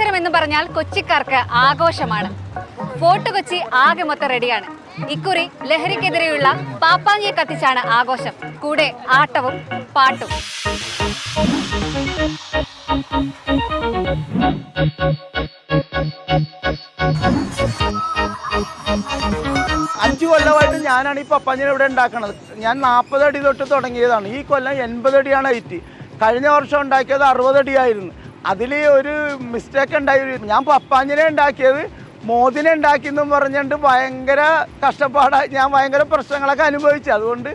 പുതുവത്സരം എന്ന് പറഞ്ഞാൽ കൊച്ചിക്കാർക്ക് ആഘോഷമാണ്. ഫോർട്ട് കൊച്ചി ആകെ മൊത്തം റെഡിയാണ് ഇക്കുറി ലഹരിക്കെതിരെയുള്ള പാപ്പാങ്ങിയെ കത്തിച്ചാണ് ആഘോഷം. കൂടെ ആട്ടവും പാട്ടും. അഞ്ചു കൊല്ലമായിട്ട് ഞാനാണ് ഈ പപ്പാഞ്ഞിനെ ഇവിടെ ഉണ്ടാക്കണത്. ഞാൻ നാൽപ്പത് അടി തൊട്ട് തുടങ്ങിയതാണ്. ഈ കൊല്ലം എൺപത് അടിയാണ് ഹൈറ്റ്. കഴിഞ്ഞ വർഷം ഉണ്ടാക്കിയത് അറുപത് അടിയായിരുന്നു. അതിൽ ഒരു മിസ്റ്റേക്ക് ഉണ്ടായി. ഞാൻ പപ്പാഞ്ഞിനെ ഉണ്ടാക്കിയത് മോദിനെ ഉണ്ടാക്കിയെന്നും പറഞ്ഞുകൊണ്ട് ഭയങ്കര കഷ്ടപ്പാടായി ഞാൻ ഭയങ്കര പ്രശ്നങ്ങളൊക്കെ അനുഭവിച്ചു. അതുകൊണ്ട്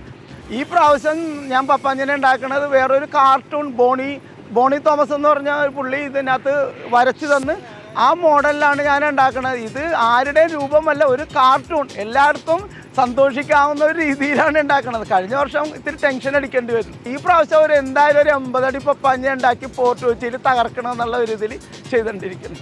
ഈ പ്രാവശ്യം ഞാൻ പപ്പാഞ്ഞിനെ ഉണ്ടാക്കുന്നത് വേറൊരു കാർട്ടൂൺ ബോണി ബോണി തോമസ് എന്ന് പറഞ്ഞ ഒരു പുള്ളി ഇതിനകത്ത് വരച്ചു തന്ന് ആ മോഡലിലാണ് ഞാൻ ഉണ്ടാക്കുന്നത് ഇത് ആരുടെ രൂപമല്ല ഒരു കാർട്ടൂൺ എല്ലായിടത്തും സന്തോഷിക്കാവുന്ന ഒരു രീതിയിലാണ് ഉണ്ടാക്കുന്നത് കഴിഞ്ഞ വർഷം ഇത്തിരി ടെൻഷൻ അടിക്കേണ്ടി വരും. ഈ പ്രാവശ്യം അവർ എന്തായാലും ഒരു എൺപതടി പപ്പാഞ്ഞ ഉണ്ടാക്കി പോർട്ട് വെച്ചിൽ തകർക്കണം എന്നുള്ള ഒരു ഇതിൽ ചെയ്തുകൊണ്ടിരിക്കുന്നു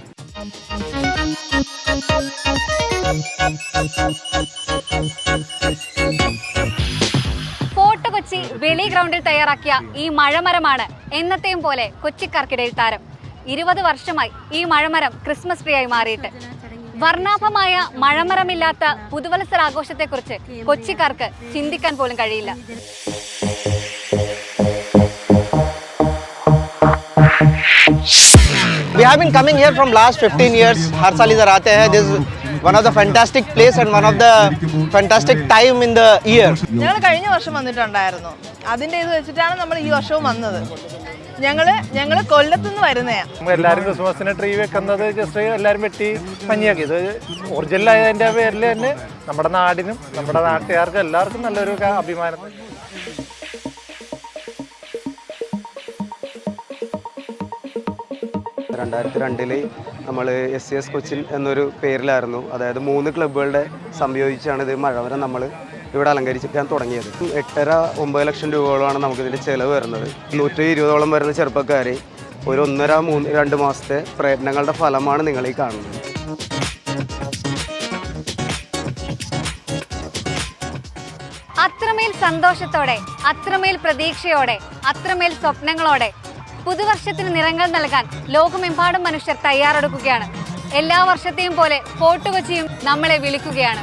കൊച്ചി വെളി ഗ്രൗണ്ടിൽ തയ്യാറാക്കിയ ഈ മഴമരമാണ് എന്നത്തെയും പോലെ കൊച്ചിക്കാർക്കിടയിൽ താരം. ഇരുപത് വർഷമായി ഈ മഴമരം ക്രിസ്മസ് ട്രീ ആയി മാറിയിട്ട് വർണ്ണാഭമായ മഴമരമില്ലാത്ത പുതുവത്സരാഘോഷത്തെക്കുറിച്ച് കൊച്ചിക്കാർക്ക് ചിന്തിക്കാൻ പോലും കഴിയില്ല We have been coming here from last 15 years. हर साल इधर आते हैं. This is one of the fantastic place and one of the fantastic time in the year. ഞങ്ങൾ കഴിഞ്ഞ വർഷം വന്നിട്ടുണ്ടായിരുന്നു അതിന്റെ ഇത് വെച്ചിട്ടാണ് നമ്മൾ ഈ വർഷവും വന്നത് ഞങ്ങൾ ഞങ്ങൾ കൊല്ലത്തുനിന്ന് വരുന്നയാ. എല്ലാരും ക്രിസ്മസിന് ട്രീ വെക്കുന്നത് ജസ്റ്റ് എല്ലാരും വെട്ടി ഭംഗിയാക്കി. ഇത് ഒറിജിനൽ ആയതിന്റെ പേരിൽ തന്നെ നമ്മുടെ നാടിനും നമ്മുടെ നാട്ടുകാർക്കും എല്ലാവർക്കും നല്ലൊരു അഭിമാനം. രണ്ടായിരത്തി രണ്ടിൽ നമ്മൾ എസ് സി എസ് കൊച്ചിൻ എന്നൊരു പേരിലായിരുന്നു. അതായത് മൂന്ന് ക്ലബ്ബുകളുടെ സംയോജിച്ചാണ് ഇത് മഴവരം നമ്മൾ ഇവിടെ അലങ്കരിച്ചിട്ടാണ് തുടങ്ങിയത്. എട്ടര ഒമ്പത് ലക്ഷം രൂപയോളമാണ് നമുക്കിതിന്റെ ചിലവ് വരുന്നത്. നൂറ്റി ഇരുപതോളം വരുന്ന ചെറുപ്പക്കാർ ഒരു ഒന്നര മൂന്ന് രണ്ട് മാസത്തെ പ്രയത്നങ്ങളുടെ ഫലമാണ് നിങ്ങൾ ഈ കാണുന്നത്. അത്രമേൽ സന്തോഷത്തോടെ അത്രമേൽ പ്രതീക്ഷയോടെ അത്രമേൽ സ്വപ്നങ്ങളോടെ പുതുവർഷത്തിന് നിറങ്ങൾ നൽകാൻ ലോകമെമ്പാടും മനുഷ്യർ തയ്യാറെടുക്കുകയാണ്. എല്ലാ വർഷത്തെയും പോലെ ഫോർട്ട് കൊച്ചിയും നമ്മളെ വിളിക്കുകയാണ്.